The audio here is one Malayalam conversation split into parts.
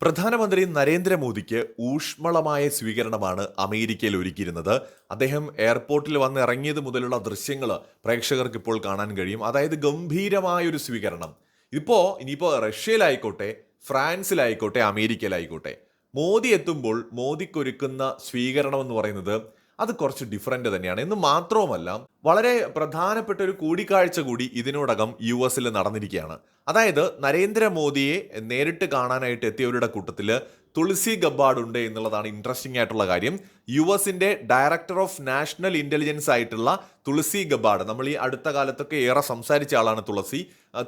പ്രധാനമന്ത്രി നരേന്ദ്രമോദിക്ക് ഊഷ്മളമായ സ്വീകരണമാണ് അമേരിക്കയിൽ ഒരുക്കിയിരുന്നത്. അദ്ദേഹം എയർപോർട്ടിൽ വന്ന് ഇറങ്ങിയത് മുതലുള്ള ദൃശ്യങ്ങൾ പ്രേക്ഷകർക്ക് ഇപ്പോൾ കാണാൻ കഴിയും. അതായത് ഗംഭീരമായൊരു സ്വീകരണം. ഇപ്പോൾ ഇനിയിപ്പോൾ റഷ്യയിലായിക്കോട്ടെ ഫ്രാൻസിലായിക്കോട്ടെ അമേരിക്കയിലായിക്കോട്ടെ മോദി എത്തുമ്പോൾ മോദിക്കൊരുക്കുന്ന സ്വീകരണം എന്ന് പറയുന്നത് അത് കുറച്ച് ഡിഫറന്റ് തന്നെയാണ്. എന്ന് മാത്രവുമല്ല വളരെ പ്രധാനപ്പെട്ട ഒരു കൂടിക്കാഴ്ച കൂടി ഇതിനോടകം യു എസിൽ നടന്നിരിക്കുകയാണ്. അതായത് നരേന്ദ്രമോദിയെ നേരിട്ട് കാണാനായിട്ട് എത്തിയവരുടെ കൂട്ടത്തിൽ തുളസി ഗബ്ബാർഡ് ഉണ്ട് എന്നുള്ളതാണ് ഇൻട്രസ്റ്റിംഗ് ആയിട്ടുള്ള കാര്യം. യു എസിന്റെ ഡയറക്ടർ ഓഫ് നാഷണൽ ഇന്റലിജൻസ് ആയിട്ടുള്ള തുളസി ഗബ്ബാർഡ് നമ്മൾ ഈ അടുത്ത കാലത്തൊക്കെ ഏറെ സംസാരിച്ച ആളാണ് തുളസി.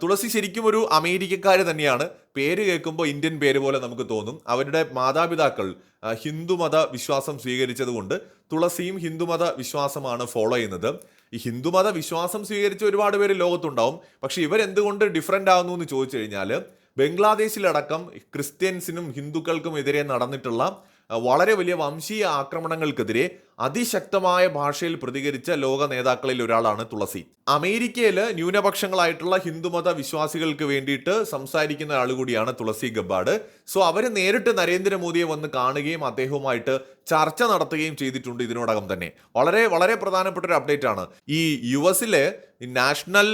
തുളസി ശരിക്കും ഒരു അമേരിക്കക്കാർ തന്നെയാണ്. പേര് കേൾക്കുമ്പോൾ ഇന്ത്യൻ പേര് പോലെ നമുക്ക് തോന്നും. അവരുടെ മാതാപിതാക്കൾ ഹിന്ദുമത വിശ്വാസം സ്വീകരിച്ചതുകൊണ്ട് തുളസിയും ഹിന്ദുമത വിശ്വാസമാണ് ഫോളോ ചെയ്യുന്നത്. ഈ ഹിന്ദുമത വിശ്വാസം സ്വീകരിച്ച ഒരുപാട് പേര് ലോകത്തുണ്ടാവും. പക്ഷെ ഇവരെന്തുകൊണ്ട് ഡിഫറെന്റ് ആകുന്നു എന്ന് ചോദിച്ചു കഴിഞ്ഞാൽ ബംഗ്ലാദേശിലടക്കം ക്രിസ്ത്യൻസിനും ഹിന്ദുക്കൾക്കും എതിരെ നടന്നിട്ടുള്ള വളരെ വലിയ വംശീയ ആക്രമണങ്ങൾക്കെതിരെ അതിശക്തമായ ഭാഷയിൽ പ്രതികരിച്ച ലോക നേതാക്കളിൽ ഒരാളാണ് തുളസി. അമേരിക്കയിൽ ന്യൂനപക്ഷങ്ങളായിട്ടുള്ള ഹിന്ദുമത വിശ്വാസികൾക്ക് വേണ്ടിയിട്ട് സംസാരിക്കുന്ന ആൾ കൂടിയാണ് തുളസി ഗബ്ബാഡ് സോ അവർ നേരിട്ട് നരേന്ദ്രമോദിയെ വന്ന് കാണുകയും അദ്ദേഹവുമായിട്ട് ചർച്ച നടത്തുകയും ചെയ്തിട്ടുണ്ട് ഇതിനോടകം തന്നെ. വളരെ വളരെ പ്രധാനപ്പെട്ട ഒരു അപ്ഡേറ്റ് ആണ് ഈ യു എസിലെ നാഷണൽ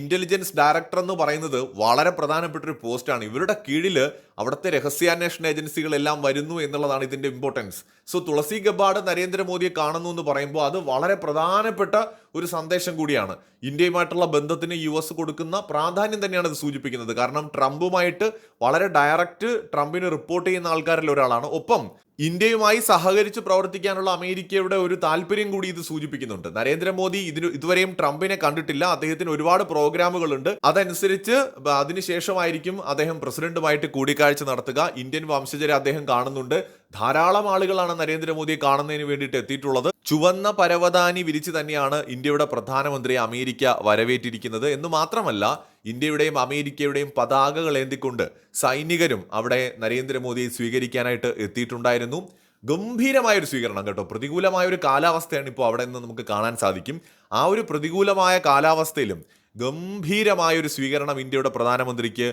ഇന്റലിജൻസ് ഡയറക്ടർ എന്ന് പറയുന്നത് വളരെ പ്രധാനപ്പെട്ട ഒരു പോസ്റ്റാണ്. ഇവരുടെ കീഴിൽ അവിടുത്തെ രഹസ്യാന്വേഷണ ഏജൻസികളെല്ലാം വരുന്നു എന്നുള്ളതാണ് ഇതിന്റെ ഇമ്പോർട്ടൻസ് സോ തുളസി ഗബ്ബാർഡ് നരേന്ദ്രമോദിയെ കാണുന്നു എന്ന് പറയുമ്പോൾ അത് വളരെ പ്രധാനപ്പെട്ട ഒരു സന്ദേശം കൂടിയാണ്. ഇന്ത്യയുമായിട്ടുള്ള ബന്ധത്തിന് യു എസ് കൊടുക്കുന്ന പ്രാധാന്യം തന്നെയാണ് ഇത് സൂചിപ്പിക്കുന്നത്. കാരണം ട്രംപുമായിട്ട് വളരെ ഡയറക്റ്റ് ട്രംപിന് റിപ്പോർട്ട് ചെയ്യുന്ന ആൾക്കാരിൽ ഒരാളാണ്. ഒപ്പം ഇന്ത്യയുമായി സഹകരിച്ച് പ്രവർത്തിക്കാനുള്ള അമേരിക്കയുടെ ഒരു താല്പര്യം കൂടി ഇത് സൂചിപ്പിക്കുന്നുണ്ട്. നരേന്ദ്രമോദി ഇതിന് ഇതുവരെയും ട്രംപിനെ കണ്ടിട്ടില്ല. അദ്ദേഹത്തിന് ഒരുപാട് പ്രോഗ്രാമുകളുണ്ട്. അതനുസരിച്ച് അതിനുശേഷമായിരിക്കും അദ്ദേഹം പ്രസിഡന്റുമായിട്ട് കൂടിക്കാഴ്ച നടത്തുക. ഇന്ത്യൻ വംശജരെ അദ്ദേഹം കാണുന്നുണ്ട്. ധാരാളം ആളുകളാണ് നരേന്ദ്രമോദിയെ കാണുന്നതിന് വേണ്ടിയിട്ട് എത്തിയിട്ടുള്ളത്. ചുവന്ന പരവതാനി വിരിച്ച് തന്നെയാണ് ഇന്ത്യയുടെ പ്രധാനമന്ത്രി അമേരിക്ക വരവേറ്റിരിക്കുന്നത്. എന്ന് മാത്രമല്ല ഇന്ത്യയുടെയും അമേരിക്കയുടെയും പതാകകൾ ഏന്തിക്കൊണ്ട് സൈനികരും അവിടെ നരേന്ദ്രമോദിയെ സ്വീകരിക്കാനായിട്ട് എത്തിയിട്ടുണ്ടായിരുന്നു. ഗംഭീരമായ ഒരു സ്വീകരണം കേട്ടോ. പ്രതികൂലമായ ഒരു കാലാവസ്ഥയാണ് ഇപ്പോൾ അവിടെ നിന്ന് നമുക്ക് കാണാൻ സാധിക്കും. ആ ഒരു പ്രതികൂലമായ കാലാവസ്ഥയിലും ഗംഭീരമായ ഒരു സ്വീകരണം ഇന്ത്യയുടെ പ്രധാനമന്ത്രിക്ക്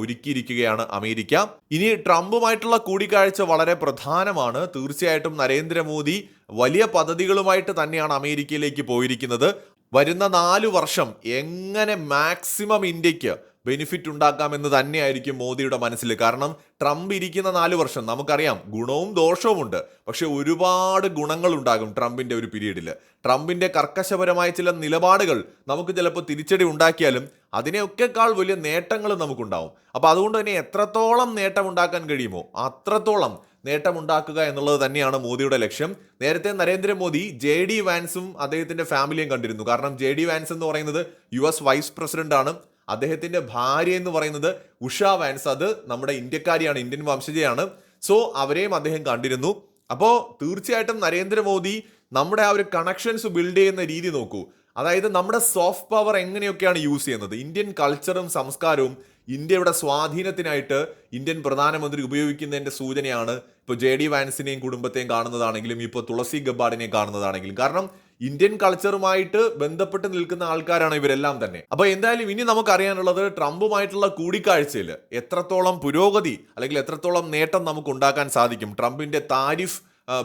ഒരുക്കിയിരിക്കുകയാണ് അമേരിക്ക. ഇനി ട്രംപുമായിട്ടുള്ള കൂടിക്കാഴ്ച വളരെ പ്രധാനമാണ്. തീർച്ചയായിട്ടും നരേന്ദ്രമോദി വലിയ പദ്ധതികളുമായിട്ട് തന്നെയാണ് അമേരിക്കയിലേക്ക് പോയിരിക്കുന്നത്. വരുന്ന നാലു വർഷം എങ്ങനെ മാക്സിമം ഇന്ത്യയ്ക്ക് ബെനിഫിറ്റ് ഉണ്ടാക്കാമെന്ന് തന്നെയായിരിക്കും മോദിയുടെ മനസ്സിൽ. കാരണം ട്രംപ് ഇരിക്കുന്ന നാല് വർഷം നമുക്കറിയാം ഗുണവും ദോഷവും ഉണ്ട്. പക്ഷെ ഒരുപാട് ഗുണങ്ങൾ ഉണ്ടാകും ട്രംപിന്റെ ഒരു പീരീഡിൽ ട്രംപിന്റെ കർക്കശപരമായ ചില നിലപാടുകൾ നമുക്ക് ചിലപ്പോൾ തിരിച്ചടി ഉണ്ടാക്കിയാലും അതിനെയൊക്കെക്കാൾ വലിയ നേട്ടങ്ങൾ നമുക്കുണ്ടാവും. അപ്പോൾ അതുകൊണ്ട് തന്നെ എത്രത്തോളം നേട്ടം ഉണ്ടാക്കാൻ കഴിയുമോ അത്രത്തോളം നേട്ടമുണ്ടാക്കുക എന്നുള്ളത് തന്നെയാണ് മോദിയുടെ ലക്ഷ്യം. നേരത്തെ നരേന്ദ്രമോദി ജെ ഡി വാൻസും അദ്ദേഹത്തിന്റെ ഫാമിലിയും കണ്ടിരുന്നു. കാരണം ജെ ഡി വാൻസ് എന്ന് പറയുന്നത് യു എസ് വൈസ് പ്രസിഡന്റ് ആണ് അദ്ദേഹത്തിന്റെ ഭാര്യ എന്ന് പറയുന്നത് ഉഷ വാൻസ്. അത് നമ്മുടെ ഇന്ത്യക്കാരിയാണ് ഇന്ത്യൻ വംശജയാണ്. സോ അവരെയും അദ്ദേഹം കണ്ടിരുന്നു. അപ്പോൾ തീർച്ചയായിട്ടും നരേന്ദ്രമോദി നമ്മുടെ ആ ഒരു കണക്ഷൻസ് ബിൽഡ് ചെയ്യുന്ന രീതി നോക്കൂ. അതായത് നമ്മുടെ സോഫ്റ്റ് പവർ എങ്ങനെയൊക്കെയാണ് യൂസ് ചെയ്യുന്നത്? ഇന്ത്യൻ കൾച്ചറും സംസ്കാരവും ഇന്ത്യയുടെ സ്വാധീനത്തിനായിട്ട് ഇന്ത്യൻ പ്രധാനമന്ത്രി ഉപയോഗിക്കുന്നതിന്റെ സൂചനയാണ് ഇപ്പോൾ ജെ ഡി വാൻസിനെയും കുടുംബത്തെയും കാണുന്നതാണെങ്കിലും ഇപ്പോൾ തുളസി ഗബ്ബാഡിനെയും കാണുന്നതാണെങ്കിലും. കാരണം ഇന്ത്യൻ കൾച്ചറുമായിട്ട് ബന്ധപ്പെട്ട് നിൽക്കുന്ന ആൾക്കാരാണ് ഇവരെല്ലാം തന്നെ. അപ്പൊ എന്തായാലും ഇനി നമുക്ക് അറിയാനുള്ളത് ട്രംപുമായിട്ടുള്ള കൂടിക്കാഴ്ചയിൽ എത്രത്തോളം പുരോഗതി അല്ലെങ്കിൽ എത്രത്തോളം നേട്ടം നമുക്ക് ഉണ്ടാക്കാൻ സാധിക്കും? ട്രംപിന്റെ താരിഫ്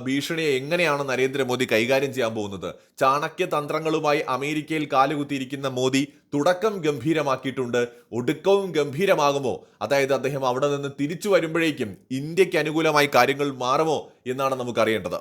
ഭീഷണിയെ എങ്ങനെയാണ് നരേന്ദ്രമോദി കൈകാര്യം ചെയ്യാൻ പോകുന്നത്? ചാണക്യ തന്ത്രങ്ങളുമായി അമേരിക്കയിൽ കാലുകുത്തിയിരിക്കുന്ന മോദി തുടക്കം ഗംഭീരമാക്കിയിട്ടുണ്ട്. ഒടുക്കവും ഗംഭീരമാകുമോ? അതായത് അദ്ദേഹം അവിടെ നിന്ന് തിരിച്ചു വരുമ്പോഴേക്കും ഇന്ത്യയ്ക്ക് അനുകൂലമായി കാര്യങ്ങൾ മാറുമോ എന്നാണ് നമുക്ക് അറിയേണ്ടത്